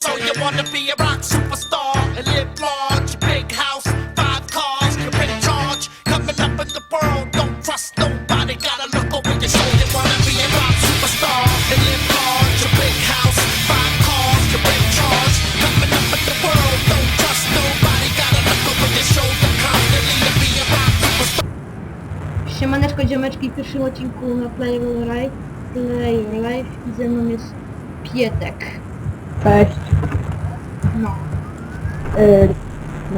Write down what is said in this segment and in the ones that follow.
So you wanna be a rock superstar and live large, big house, five cars, you're in charge. Coming up in the world, don't trust nobody, gotta look over your shoulder. You wanna be a rock superstar and live large, a big house, five cars, you're in charge. Coming up in the world, don't trust nobody, gotta look over your shoulder to be a rock superstar. Siemaneczko ziomeczki w pierwszym odcinku na Play Your Life, Play Life i ze mną jest Pietek. Cześć. No. Yy,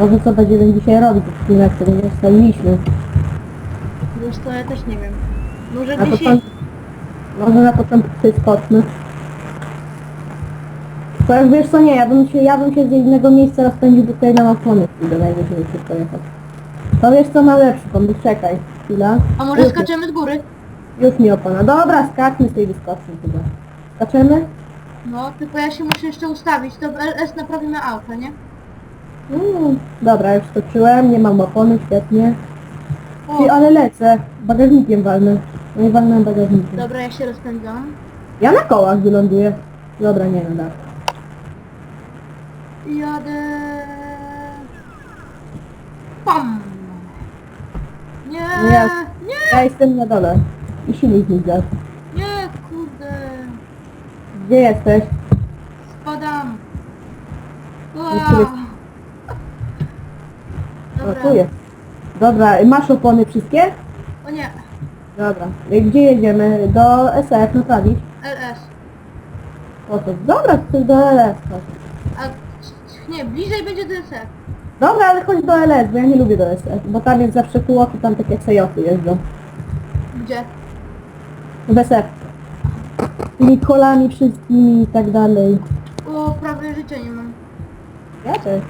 może co będziemy dzisiaj robić w filmie, który nie ustaliliśmy. Wiesz to ja też nie wiem. Może Na dzisiaj... początku, może na początku sobie skoczmy. To jak wiesz co nie, ja bym się, ja bym się z innego miejsca rozpędził do tutaj na opony do najwyżej szybko jechać. To wiesz co ma lepszy pomysł, czekaj, chwila. A może Już- skaczemy z góry? Już mi opona. Dobra, skaczmy z tej wyskoczni chyba. Skaczemy? No, tylko ja się muszę jeszcze ustawić, to w LS naprawimy auto, nie? Mm, dobra, już skoczyłem, nie mam opony, świetnie. O, Ty, ale lecę, bagażnikiem walnę. No i walnę bagażnikiem. dobra, ja się rozpędzam. Ja na kołach wyląduję. Dobra, nie no tak. Jadę... Pam! Nie, ja- nie, Ja jestem na dole. I silnik nie, kurde. Gdzie jesteś? Spadam. Tu jest- O, Dobra. tu jest. Dobra, masz opony wszystkie? O nie, Dobra. Gdzie jedziemy? Do SF naprawić? LS. O to. Dobra, to do LS. chodź. A nie, bliżej będzie DSF. Dobra, ale chodź do LS, bo ja nie lubię do SF, bo tam jest zawsze kółok i tam takie sejoty jeżdżą. Gdzie? W SF. Tymi kolami wszystkimi i tak dalej. O, prawie życia nie mam. Ja też.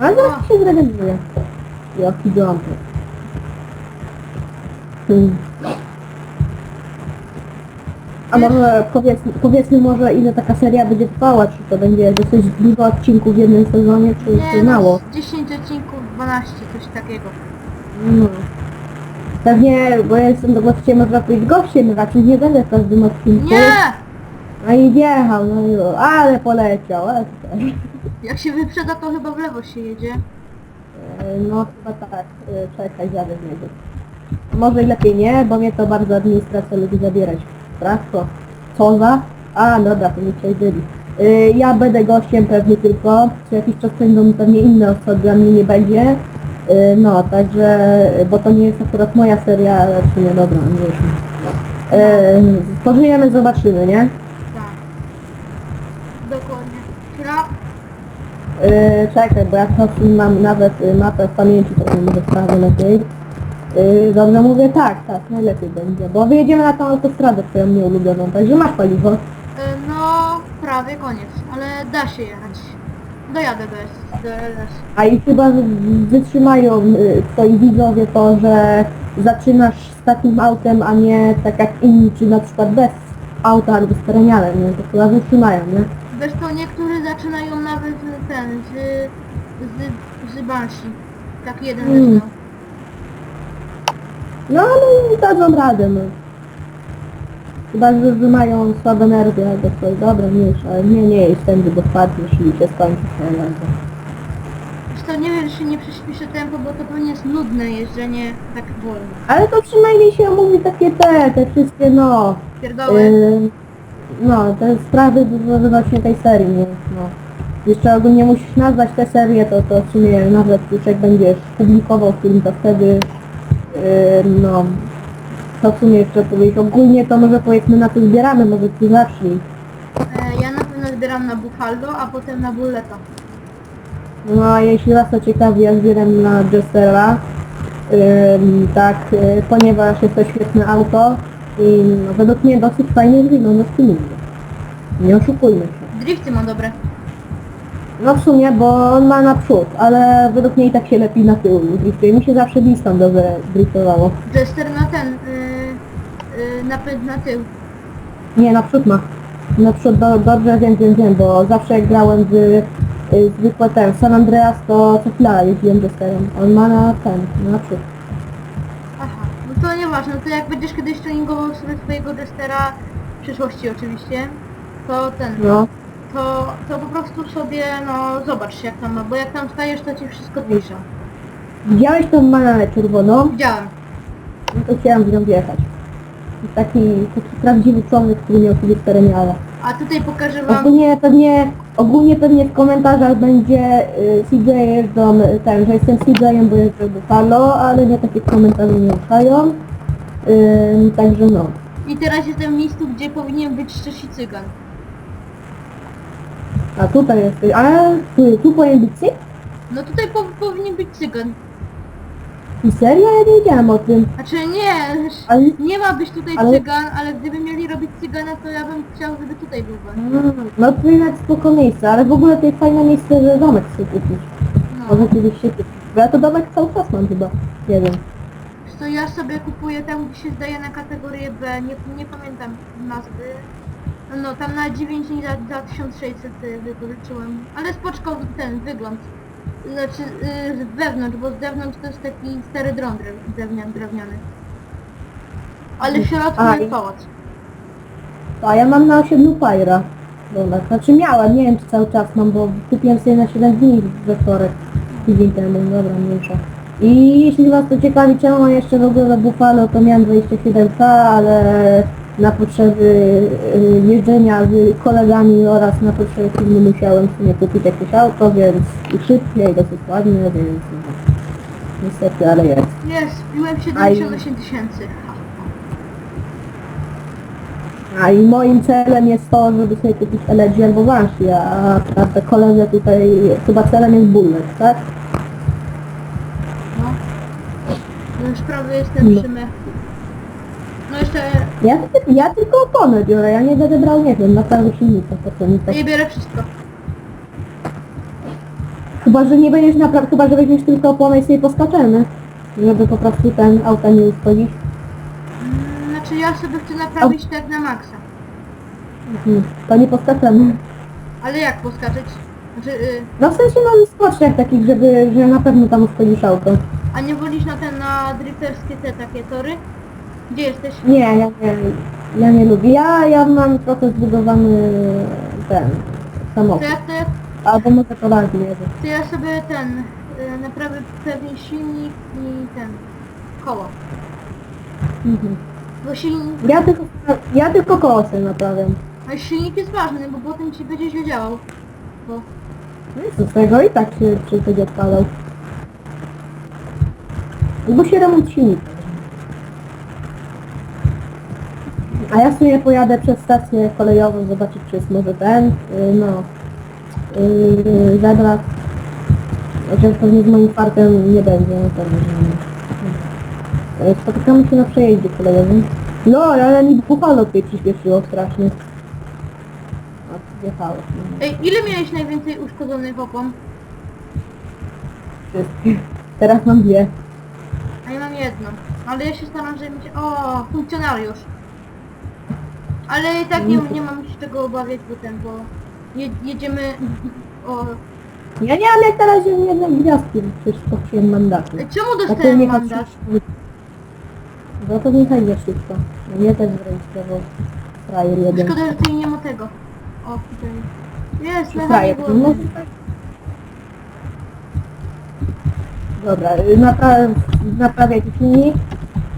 Ale zaraz się zregeneruje. Jaki jump. Hmm. A może powiedz, powiedzmy może ile taka seria będzie trwała, czy to będzie dosyć dużo odcinków w jednym sezonie, czy, czy mało? no, z 10 odcinków, 12, coś takiego. No. Pewnie, bo ja jestem do gościa, można powiedzieć gościem, raczej nie będę w każdym odcinku. Nie! No i wjechał, no i ale poleciał, ale. Jak się wyprzeda, to chyba w lewo się jedzie. E, No chyba tak, e, czekaj, jadę z niego. Może i lepiej nie, bo mnie to bardzo administracja lubi zabierać. Prawko. Co za? A, dobra, to nie przejdzieli. E, Ja będę gościem pewnie tylko, co jakiś czas będą pewnie inne osoby, a mnie nie będzie. E, No, także, bo to nie jest akurat moja seria, czy nie, dobra, nie wiem. E, Pożyjemy, zobaczymy, nie? Yy, czekaj, bo jak to mam nawet y, mapę w pamięci, to może sprawę lepiej. Yy, dobrze mówię, tak, tak, najlepiej będzie, bo wyjedziemy na tą autostradę twoją nieulubioną, także masz paliwo. Y, No, prawie koniec, ale da się jechać. Dojadę do, S, do LS. A i chyba w- wytrzymają y, twoi widzowie to, że zaczynasz z takim autem, a nie tak jak inni, czy na przykład bez auta albo z terenialem, nie? To chyba wytrzymają, nie? Wiesz to niektórzy zaczynają nawet ten, z, z, z Banshee. Tak jeden Mm. No ale dadzą radę, no. Chyba, że, że mają słabe nerwy albo coś, dobra, mniejsza, ale nie, nie jest tędy, bo spadniesz i się skończy jazda. Wiesz to nie wiem, czy nie przyspiszę tempo, bo to pewnie jest nudne jeżdżenie tak wolno. Ale to przynajmniej się mówi takie te, te wszystkie, no, Pierdoły. yy, no, te sprawy z- właśnie tej serii, nie, no. Jeszcze ogólnie musisz nazwać tę serię, to, to w sumie nawet już jak będziesz publikował film, to wtedy, yy, no, to w sumie jeszcze powiedzieć, ogólnie to może powiedzmy na co zbieramy, może ty zacznij. E, ja na pewno zbieram na Buffalo, a potem na Bulleta. No a jeśli was to ciekawi, ja zbieram na Jestera, ym, tak, y, ponieważ jest to świetne auto i no, według mnie dosyć fajnie wygląda w tym Nie oszukujmy się. Drifty ma dobre. No w sumie, bo on ma naprzód, ale według mnie i tak się lepiej na tył driftuje. Mi się zawsze Bliston dobrze driftowało. Jester na ten, y, y, napęd na tył. Nie, naprzód ma. Naprzód do, dobrze wiem, wiem, wiem, bo zawsze jak grałem w y, zwykłe ten San Andreas, to co chwila jeździłem Jesterem. On ma na ten, na naprzód. Aha, no to jak będziesz kiedyś tuningował sobie swojego Jestera, w przyszłości oczywiście, to ten, No. to, to po prostu sobie, no zobacz jak tam ma, bo jak tam stajesz, to ci wszystko pisze. Widziałeś tą mananę czerwoną? Widziałem. No to chciałem w nią wjechać. Taki, taki prawdziwy człowiek, który miał kiedyś tereniale. A tutaj pokażę wam, Ogólnie pewnie, ogólnie pewnie w komentarzach będzie y, CJ jeżdżą, y, ten, że jestem CJ-em, bo jeżdżę Halo, ale nie takie komentarze nie ruszają. Ym, także no. i teraz jestem w miejscu, gdzie powinien być Szczeci Cygan. A tutaj jest, a tu, tu powinien być cyk? No tutaj po, powinien być Cygan. I serio? Ja nie wiedziałem o tym. Znaczy nie, Ale, nie ma być tutaj Ale- Cygan, ale gdyby mieli robić Cygana, to ja bym chciał, żeby tutaj był Ban. Mm, no to jednak spoko miejsce, ale w ogóle to jest fajne miejsce, że domek sobie kupić. No. Może kiedyś się kupić. Bo ja to domek cały czas mam chyba. Nie wiem. To ja sobie kupuję tam, gdzie się zdaje na kategorię B, nie, nie pamiętam nazwy. No tam na 9 dni za, za 1600 y, wypożyczyłem, ale spoczko ten wygląd. Znaczy y, z wewnątrz, bo z zewnątrz to jest taki stary dron drew- drewniany. drewniany. Ale w środku A, jest i- pałac. A ja mam na osiedlu Fajra. Domek. Znaczy miałem, nie wiem czy cały czas mam, bo kupiłem sobie na 7 dni we wtorek. Tydzień temu, dobra, mniejsza. I jeśli was to ciekawi, czemu mam jeszcze w ogóle Buffalo, to miałem 27K, ale na potrzeby y, jeżdżenia z kolegami oraz na potrzeby filmu musiałem sobie kupić jakieś auto, więc i szybkie i dosyć ładnie, więc no, niestety, ale jest. Jest, piłem 78 tysięcy. A i moim celem jest to, żeby sobie kupić LG albo Banshee, a prawda koledze tutaj chyba celem jest Bullet, tak? Już prawie jestem No. przy mechu. No jeszcze Ja, ja tylko oponę biorę, ja nie będę brał, nie wiem, naprawdę silnika, po co mi to. nie biorę wszystko. Chyba, że nie będziesz naprawdę, chyba, że weźmiesz tylko oponę i sobie poskaczemy. Żeby po prostu ten auta nie uszkodzić. Mm, Znaczy ja sobie chcę naprawić tak na maksa. Mhm. To nie poskaczemy. Ale jak poskaczyć? Znaczy, y, No w sensie mam skoczniach takich, żeby, że na pewno tam uszkodzisz auto. A nie wolisz na ten, na drifterskie te takie tory? Gdzie jesteś? Nie, ja nie, ja nie lubię. Ja, ja mam trochę zbudowany ten To samochód. ja, to ja, Albo może poważnie, nie wiem. to ja sobie ten, y, naprawię pewnie silnik i ten, koło. Mhm. Bo silnik, Ja tylko, ja tylko koło sobie naprawiam. a silnik jest ważny, bo potem ci będzie źle działał. Bo, No i co z tego i tak się przy będzie odpalał. Się remont silnika. A ja sobie pojadę przez stację kolejową, zobaczyć czy jest może ten, y, no, yy, zabrać. Chociaż pewnie z moim fartem nie będzie, no że nie. Y, Spotykamy się na przejeździe kolejowym. No, ale mi Buffalo tutaj przyspieszyło strasznie. A, wjechało. No. ej, ile miałeś najwięcej uszkodzonych opon? Wszystkie. Teraz mam dwie. Jedną. Ale ja się staram, żeby mieć... O, funkcjonariusz. Ale i tak nie, nie mam się czego obawiać, bo ten, bo je, jedziemy... O, Ja nie mam jak na razie jednej gwiazdki, przecież skoczyłem mandatu. czemu A ty dostałem nie mandat? No to niechaj nie szybko. No mnie też zarejestrował frajer jeden. Szkoda, że tutaj nie ma tego. O, tutaj. Jest, lewa frajer? nie No, było. Dobra, y, napra naprawię ci silnik,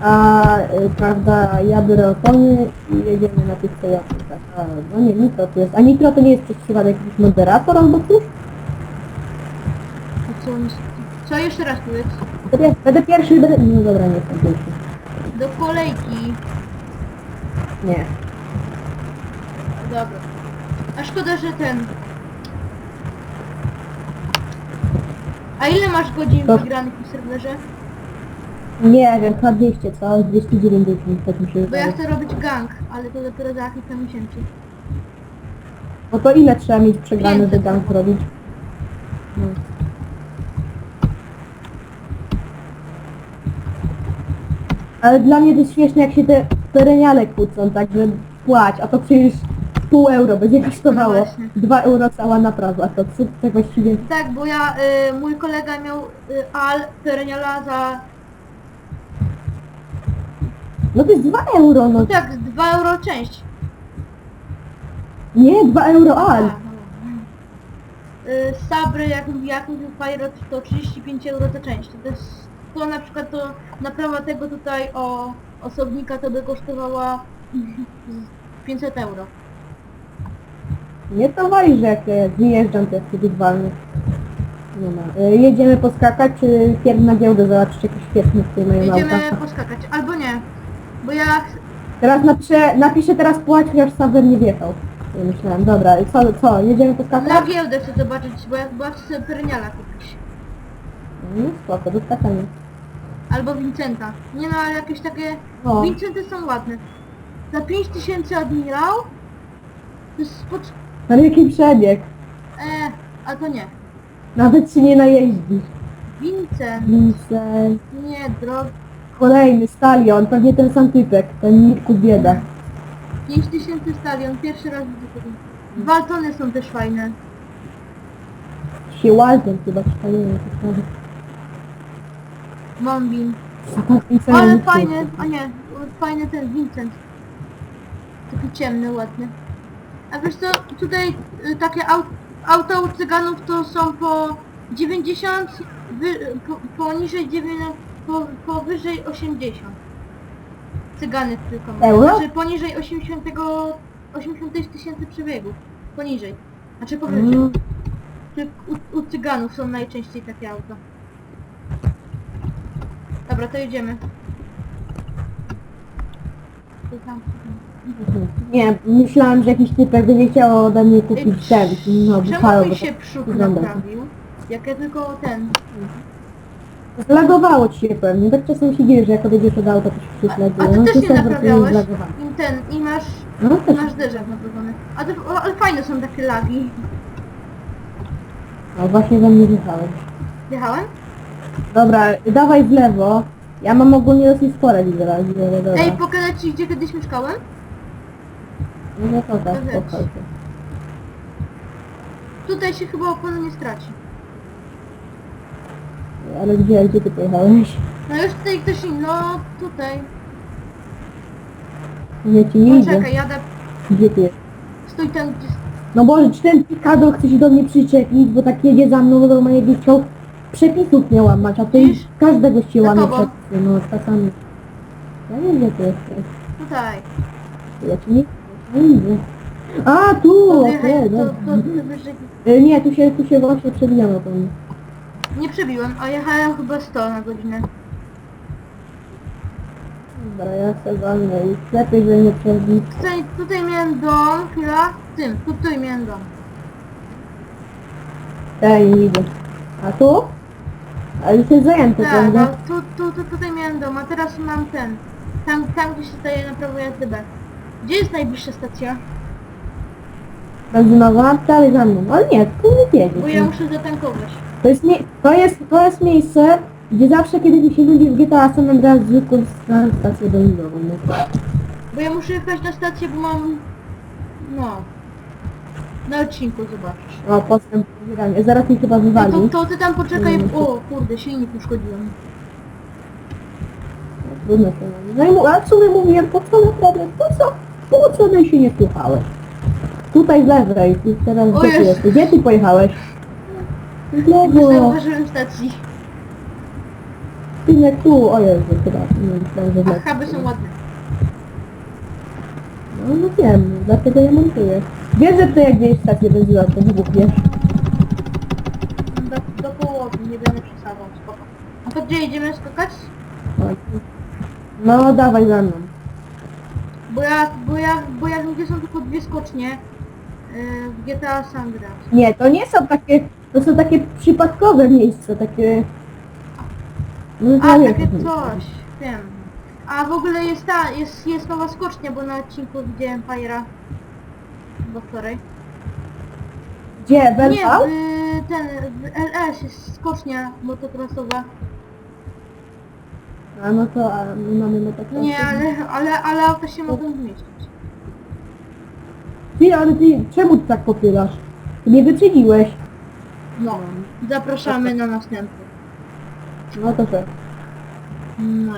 a y, prawda, ja biorę opony i jedziemy na tych Toyotach. A, no nie, nitro to jest. A nitro to nie jest przez przypadek jakiś moderator albo coś? A Co, oni- co jeszcze raz powiedz? Będę, będę pierwszy, będę... No dobra, nie jestem pierwszy. Do kolejki. Nie. Dobra. A szkoda, że ten... A ile masz godzin To- wygranych w serwerze? Nie wiem, chyba 200, co? 290, tak mi się Bo ja wydaje. chcę robić gang, ale to dopiero za kilka miesięcy. No to ile trzeba mieć przegrany, by Pięćset. gang zrobić? No. Ale dla mnie to jest śmieszne, jak się te tereniale kłócą, tak, że płać, a to przecież pół euro będzie kosztowało. No właśnie. 2 euro cała naprawa, to co tak właściwie... Tak, bo ja, y, mój kolega miał y, Al Pereniala za, No to jest 2 euro, no no tak, 2 euro część. nie, 2 euro al. A, no. y, Sabry, jak, jak mówił Pirate, to 35 euro za część. To, jest, to na przykład to naprawa tego tutaj o osobnika to by kosztowała 500 euro. Nie to wali, że jak e, wyjeżdżam, to jest kiedyś walny. Nie ma. E, Jedziemy poskakać, czy pierw na giełdę zobaczyć jakieś świetne tutaj mają Jedziemy auta. poskakać, albo nie. Bo ja Teraz napiszę, napiszę teraz płać, chociaż Sawer nie wjechał. Ja myślałem, dobra, i co, co, jedziemy na poskakać? giełdę chcę zobaczyć, bo ja, ja chcę Perniala kupić. No spoko, do skakania. Albo Vincenta. Nie no, ale jakieś takie... No. Vincenty są ładne. Za 5000 admirał? To jest spocz... Ale jaki przebieg? E, a to nie. Nawet się nie najeździsz. Vincent. Vincent. Nie, drogi. Kolejny stalion, pewnie ten sam typek, ten Mirku bieda. 5000 stadion, pierwszy raz widzę tego. Waltony są też fajne. Się Walton chyba czytałem. Bombin. Ale fajny, a nie, fajny ten Vincent. Taki ciemny, ładny. A wiesz co, tutaj y, takie au, auta u cyganów to są po 90, wy, po, poniżej 90, po, powyżej 80. Cygany tylko. mają. Euro? Znaczy poniżej 80, 80 tysięcy przebiegów. Poniżej. Znaczy powyżej. Mm, Ty- U, u cyganów są najczęściej takie auta. Dobra, to jedziemy. Tu tam, tu tam. Nie, myślałem, że jakiś typek będzie chciał ode mnie kupić ten, no Czemu mi bo się tak przód wygląda. naprawił? Jak ja tylko ten... Zlagowało ci się pewnie, tak czasem się dzieje, że jak odejdziesz od auta, to się przyśledzi. a ty no, też nie naprawiałeś? I ten, i masz... No też, Masz derzak naprawiony. A to, o, ale fajne są takie lagi. no właśnie we mnie wjechałem. Wjechałem? Dobra, dawaj w lewo. Ja mam ogólnie dosyć spore widzę, dobra. Ej, pokazać ci gdzie kiedyś mieszkałem? No to tak, Powiedz. spokojnie. Tutaj się chyba opony nie straci. Ale gdzie, gdzie ty pojechałeś? No już tutaj ktoś inny, no tutaj. Nie ci nie idzie. Poczekaj, jadę... Gdzie ty jest? Stój tam gdzie... No Boże, czy ten Pikado chce się do mnie przyczepić, bo tak jedzie za mną, bo normalnie jakby chciał przepisów nie łamać, a ty Widzisz? każdego się Za łamie tobą. przepisy, no czasami. Ja nie wiem, gdzie ty jesteś. Tutaj. Ja ci nie, A, tu! Podjechaj, okej, to, to, to wyżej... Y, Nie, tu się, tu się właśnie przebijamy po mnie. Nie przebiłem, a jechałem chyba 100 na godzinę. Dobra, ja chcę walnę i lepiej, że nie przebić. Tutaj, tutaj miałem dom, chwila, tym, tutaj miałem dom. Ja nie widzę. A tu? A już jest zajęty, Tak, no, prawda? tu, tu, tu, tutaj miałem dom, a teraz mam ten. Tam, tam gdzie się daje na prawo jazdy B. Gdzie jest najbliższa stacja? Benzynowa, dalej za mną. Ale nie, tu nie. Bo ja muszę zatankować. To jest, mie- to jest, to jest miejsce, gdzie zawsze kiedy się ludzie w GTA San Andreas zwykłą sta- stację benzinową. No. Bo ja muszę jechać na stację, bo mam... No... Na odcinku zobaczysz. O, postęp w pobieraniu. Zaraz mi chyba No wywali. to, to ty tam poczekaj, Mm. o kurde, silnik uszkodziłem. Trudno mówi. No i mu, a co my mówiłem, po co naprawdę, po co? Po co my się nie słuchałeś? Tutaj lewej, ty teraz O gdzie ty Jezu. jesteś? Gdzie ty pojechałeś? Nie lewo, zauważyłem stacji. Tynek tu, o Jezu, chyba, nie myślałem, że A huby są ładne. No, no wiem, dlatego ja montuję. Wiesz, że ty jak gdzieś stację benzynową, to wybuchniesz. Do, do połowy, nie będę przesadzał, spoko. A to gdzie jedziemy skakać? No, dawaj za mną. Bo ja, bo ja, bo ja gdzie są tylko dwie skocznie yy, w GTA San Andreas. Nie, to nie są takie, to są takie przypadkowe miejsca, takie... No, A, takie coś, wiem. A w ogóle jest ta, jest, jest nowa skocznia, bo na odcinku widziałem Fajera. Bo wczoraj. Gdzie, Nie, w, ten, w LS jest skocznia motocrossowa. A no to, a my mamy motocross. Nie, ale, ale, ale auta się mogą zmieścić. Ty, ale ty, czemu ty tak popylasz? Ty mnie wyprzedziłeś. No, zapraszamy na następny. No to co? No.